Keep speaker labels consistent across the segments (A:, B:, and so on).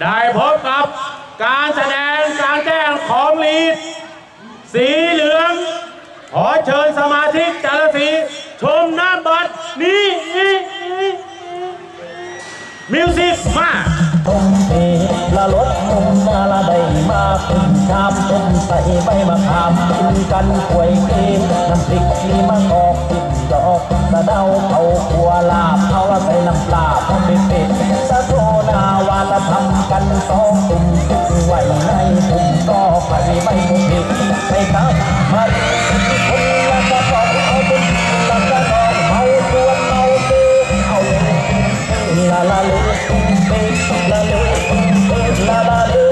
A: ได้พบกับการแสดงการแจ้งของลีด สีเหลือง ขอเชิญสมาชิกจารสีชมน้ำบัตรนี้มิวสิกมา
B: ตรงเทละลดมุมนาละได้มาเป็นชามต้มใส่ใบมะขามกินกันป่วยเกน้ำพริกมีมะกอกติดดอก สะเดาเอาขัวลาบเอาใส่น้ำปลาพอเป็นเป็ดสะโทนาวาละทำกันสองตุ่มตุ่มไว้ในตุ่มก็ไปไม่ผิดไปครับมาคนละกระบอกเอาเป็นละกระบอกเอาตวนเอาเตเอาเลย La la le, tumbe, la le, tumbe, la la le, tumbe,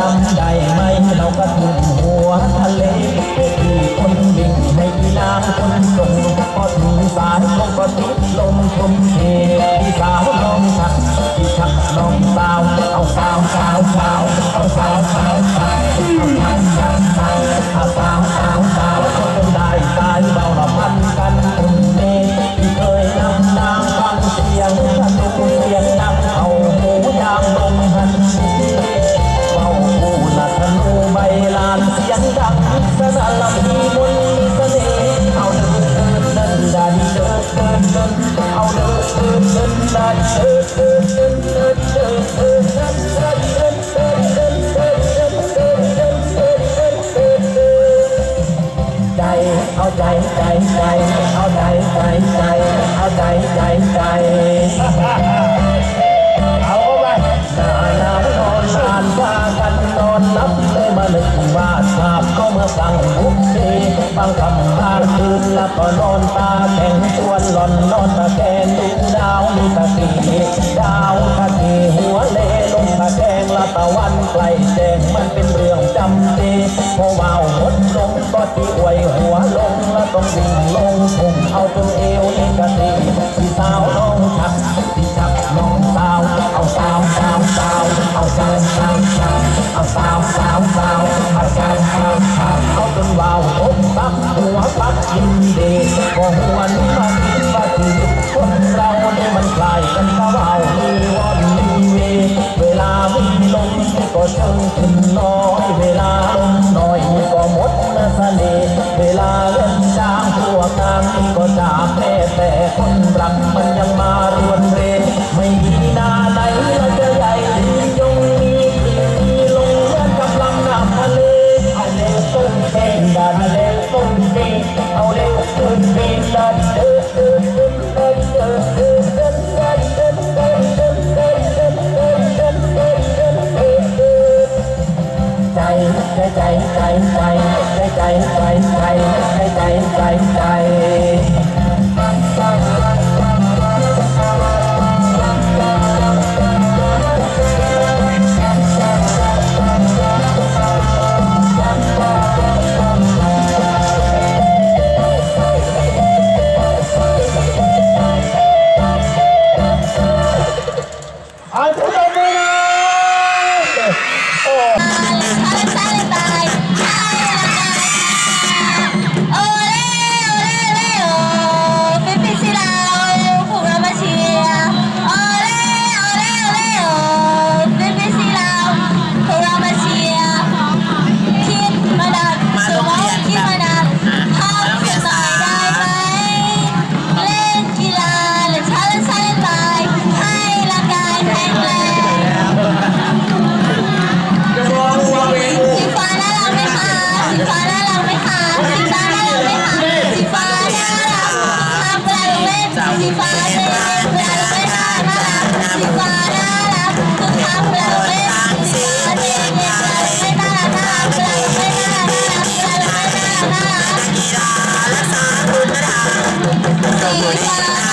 B: จำได้ไหมเราก็ถึงหัวทะเลที่คนวิ่งให้นางคนลงพอถึงสายลงก็ติดลมชมเท I'll die, die, die, I'll die, die, die. นแล้วก็นอนตาแข็งชวนหล่อนนอนตะแกนดูดาวมีตะกีดาวตะกีหัวเลลงตะแกงละตะวันใกลแจ้งมันเป็นเรื่องจำดีพอว่าวหดลงก็ตีอวยหัวลงล้วต้องวิ่งลงพุงเอาจนเอวนี่กะตีพี่สาวน้องชักพี่ชักน้องสาวเอาสาวสาวสาวเอาสาวสาว สาวสาวเอาสาวสาวสาวเอาจนวาวอกปักหัวปักยินดีก็หวนมาคิดว่าชีวิตคนเราเนี่ยมันใคล้กันกับาวมีวันมีเวเวลาไมีลมก็เชิงขึ้นน้อยเวลาลมน้อยก็หมดนะเสน่ห์เวลาเล่นจางทั่วกลางก็จากแม่แต่คนรักมัน
C: Bye. Yeah.